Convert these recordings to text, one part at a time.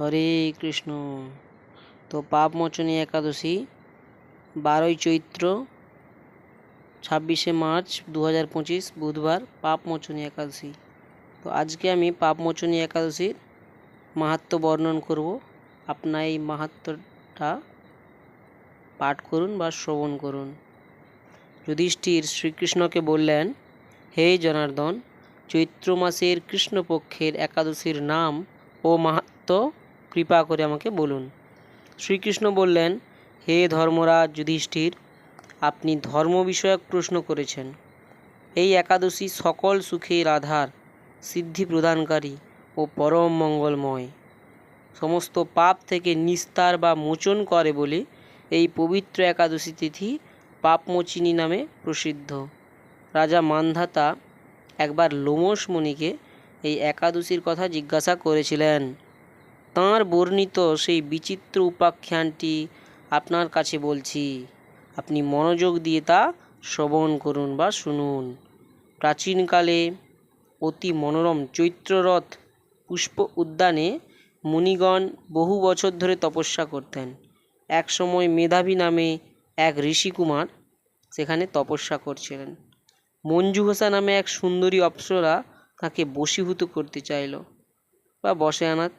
হরে কৃষ্ণ। তো পাপ মোচনী একাদশী, বারোই চৈত্র, ছাব্বিশে মার্চ দু হাজার পঁচিশ, বুধবার পাপ মোচনী একাদশী। তো আজকে আমি পাপ মোচনী একাদশীর মাহাত্ম্য বর্ণন করব। আপনার এই মাহাত্ম্যটা পাঠ করুন বা শ্রবণ করুন। যুধিষ্ঠির শ্রীকৃষ্ণকে বললেন, হে জনার্দন, চৈত্র মাসের কৃষ্ণপক্ষের একাদশীর নাম ও মাহাত্ম্য কৃপা করে আমাকে বলুন। শ্রীকৃষ্ণ বললেন, হে ধর্মরাজ যুধিষ্ঠির, আপনি ধর্ম বিষয়ক প্রশ্ন করেছেন। এই একাদশী সকল সুখের আধার সিদ্ধি প্রদানকারী ও পরম মঙ্গলময়। সমস্ত পাপ থেকে নিস্তার বা মোচন করে বলে এই পবিত্র একাদশী তিথি পাপমোচিনী নামে প্রসিদ্ধ। রাজা মান্ধাতা একবার লোমস মুনিকে এই একাদশীর কথা জিজ্ঞাসা করেছিলেন। তাঁর বর্ণিত সেই বিচিত্র উপাখ্যানটি আপনার কাছে বলছি, আপনি মনোযোগ দিয়ে তা শ্রবণ করুন বা শুনুন। প্রাচীনকালে অতি মনোরম চৈত্ররথ পুষ্প উদ্যানে মুনিগণ বহু বছর ধরে তপস্যা করতেন। এক সময় মেধাবী নামে এক ঋষিকুমার সেখানে তপস্যা করছিলেন। মঞ্জু ঘোষা নামে এক সুন্দরী অপ্সরা তাকে বশীভূত করতে চাইল বা বসে আনার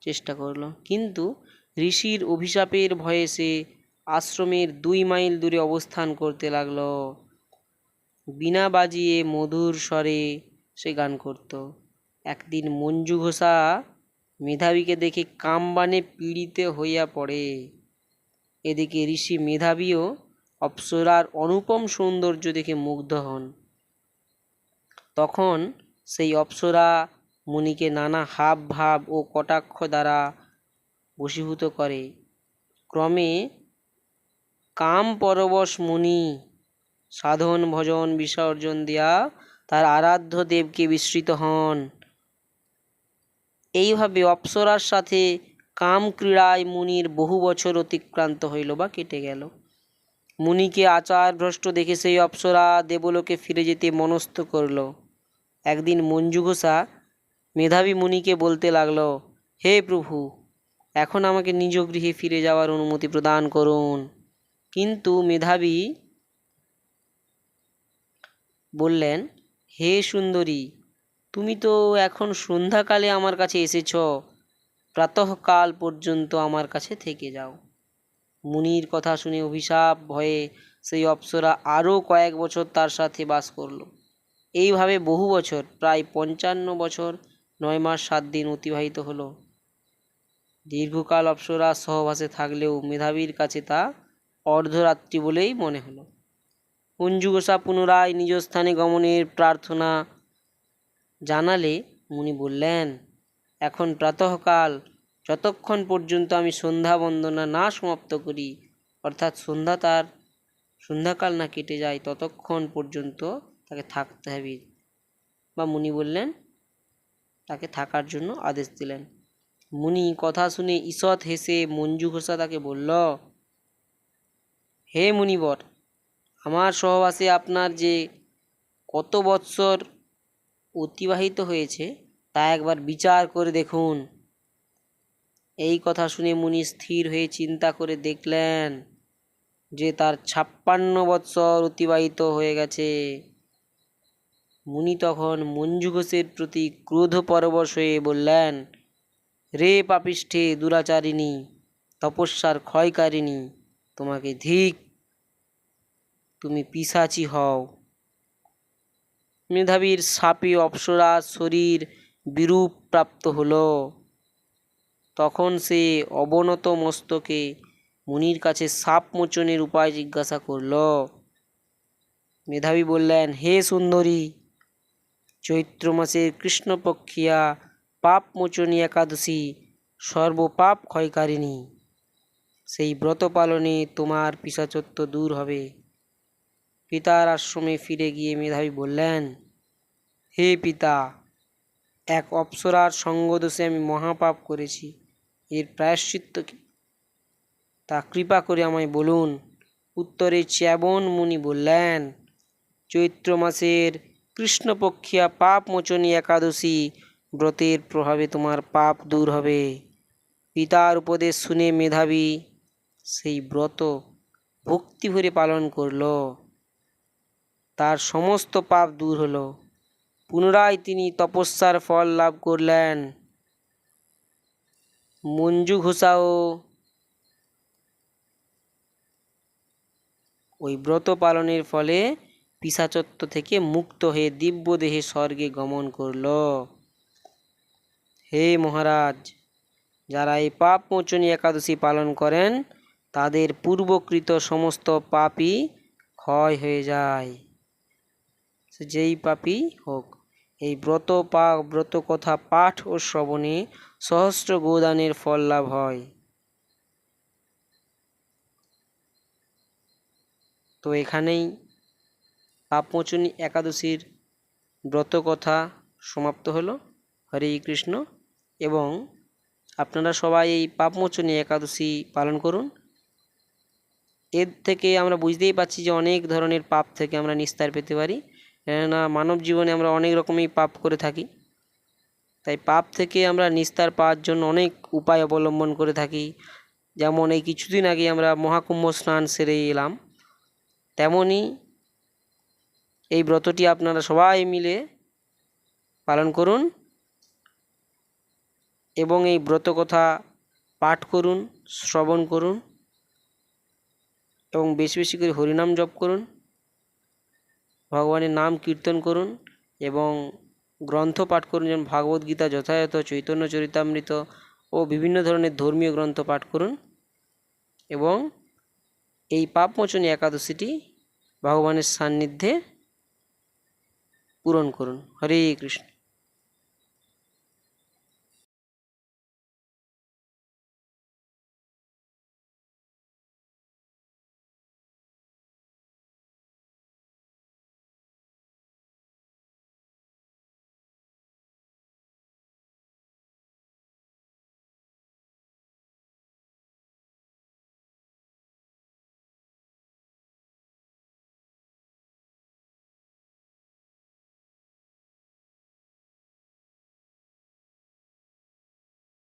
চেষ্টা করল। কিন্তু ঋষির অভিশাপের ভয়ে সে আশ্রমের দুই মাইল দূরে অবস্থান করতে লাগল। বিনা বাজিয়ে মধুর স্বরে সে গান করত। একদিন মঞ্জু ঘোষা মেধাবীকে দেখে কামবানে পীড়িত হইয়া পড়ে। এদিকে ঋষি মেধাবীও অপ্সরার অনুপম সৌন্দর্য দেখে মুগ্ধ হন। তখন সেই অপ্সরা মুনিকে নানা হাব ভাব ও কটাক্ষ দ্বারা বশীভূত করে। ক্রমে কাম পরবশ মুনি সাধন, ভজন, বিসর্জন দেয়া তার আরাধ্য দেবকে বিস্মৃত হন। এইভাবে অপ্সরার সাথে কাম ক্রীড়ায় মুনির বহু বছর অতিক্রান্ত হইল বা কেটে গেল। মুনিকে আচার ভ্রষ্ট দেখে সেই অপ্সরা দেবলোকে ফিরে যেতে মনস্থ করল। একদিন মঞ্জু ঘোষা মেধাবী মুনিকে বলতে লাগল, হে প্রভু, এখন আমাকে নিজ গৃহে ফিরে যাওয়ার অনুমতি প্রদান করুন। কিন্তু মেধাবী বললেন, হে সুন্দরী, তুমি তো এখন সন্ধ্যাকালে আমার কাছে এসেছ, প্রাতঃকাল পর্যন্ত আমার কাছে থেকে যাও। মুনির কথা শুনে অভিশাপ ভয়ে সেই অপ্সরা আরও কয়েক বছর তার সাথে বাস করল। এইভাবে বহু বছর, প্রায় পঞ্চান্ন বছর নয় মাস সাত দিন অতিবাহিত হলো। দীর্ঘকাল অপ্সরা সহবাসে থাকলেও মেধাবীর কাছে তা অর্ধরাত্রি বলেই মনে হলো। অঞ্জু গোসা পুনরায় নিজ স্থানে গমনের প্রার্থনা জানালে মুনি বললেন, এখন প্রাতঃকাল, যতক্ষণ পর্যন্ত আমি সন্ধ্যা বন্দনা না সমাপ্ত করি, অর্থাৎ সন্ধ্যা তার সন্ধ্যাকাল না কেটে যায়, ততক্ষণ পর্যন্ত তাকে থাকতে হবে। বা মুনি বললেন তাকে থাকার জন্য আদেশ দিলেন। মুনি কথা শুনে ঈষৎ হেসে মঞ্জু ঘোষা তাকে বলল, হে মুনিবর, আমার সহবাসে আপনার যে কত বৎসর অতিবাহিত হয়েছে, তা একবার বিচার করে দেখুন। এই কথা শুনে মুনি স্থির হয়ে চিন্তা করে দেখলেন যে তার ছাপ্পান্ন বৎসর অতিবাহিত হয়ে গেছে। মুনি তখন মঞ্জু ঘোষের প্রতি ক্রোধ পরবশ হয়ে বললেন, রে পাপিষ্ঠে দুরাচারিণী, তপস্যার ক্ষয়কারিণী, তোমাকে ধিক, তুমি পিসাচি হও। মেধাবীর সাপে অপ্সরা শরীর বিরূপ প্রাপ্ত হল। তখন সে অবনত মস্তকে মুনির কাছে সাপ মোচনের উপায় জিজ্ঞাসা করল। মেধাবী বললেন, হে সুন্দরী চৈত্র মাসের কৃষ্ণপক্ষিয়া পাপ মোচনী একাদশী সর্বপাপ ক্ষয়কারিণী। সেই ব্রত পালনে তোমার পিসাচত্ব দূর হবে। পিতার আশ্রমে ফিরে গিয়ে মেধাবী বললেন, হে পিতা, এক অপ্সরার সঙ্গদোষে আমি মহাপাপ করেছি। এর প্রায়শ্চিত্ত কি? তা কৃপা করে আমায় বলুন। উত্তরে চ্যাবন মুনি বললেন, চৈত্র মাসের কৃষ্ণপক্ষিয়া পাপ মোচনী একাদশী। ব্রতের প্রভাবে তোমার পাপ দূর হবে। পিতার উপদেশ শুনে মেধাবী সেই ব্রত ভক্তি ভরে পালন করল। তার সমস্ত পাপ দূর হলো। পুনরায় তিনি তপস্যার ফল লাভ করলেন। মঞ্জু ঘোষাও ওই ব্রত পালনের ফলে পিসাচত্ব থেকে মুক্ত হয়ে দিব্য দেহে স্বর্গে গমন করল। হে মহারাজ, যারা এই পাপ মোচনী একাদশী পালন করেন, তাদের পূর্বকৃত সমস্ত পাপই ক্ষয় হয়ে যায়। যেই পাপই হোক, এই ব্রত পা ব্রত কথা পাঠ ও শ্রবণে সহস্র গোদানের ফল লাভ হয়। তো এখানেই পাপমোচনী একাদশীর ব্রত কথা সমাপ্ত হলো। হরে কৃষ্ণ। এবং আপনারা সবাই এই পাপমোচনী একাদশী পালন করুন। এর থেকে আমরা বুঝতেই পারছি যে অনেক ধরনের পাপ থেকে আমরা নিস্তার পেতে পারি। কেননা মানব জীবনে আমরা অনেক রকমই পাপ করে থাকি। তাই পাপ থেকে আমরা নিস্তার পাওয়ার জন্য অনেক উপায় অবলম্বন করে থাকি। যেমন এই কিছুদিন আগে আমরা মহাকুম্ভ স্নান সেরে এলাম। তেমনই এই ব্রতটি আপনারা সবাই মিলে পালন করুন এবং এই ব্রত কথা পাঠ করুন, শ্রবণ করুন এবং বেশি বেশি করে হরিনাম জপ করুন, ভগবানের নাম কীর্তন করুন এবং গ্রন্থ পাঠ করুন, যেমন ভাগবত গীতা, যথাযথ চৈতন্য চরিতামৃত ও বিভিন্ন ধরনের ধর্মীয় গ্রন্থ পাঠ করুন এবং এই পাপমোচনী একাদশীটি ভগবানের সান্নিধ্যে পূরণ করুন। হরে কৃষ্ণ।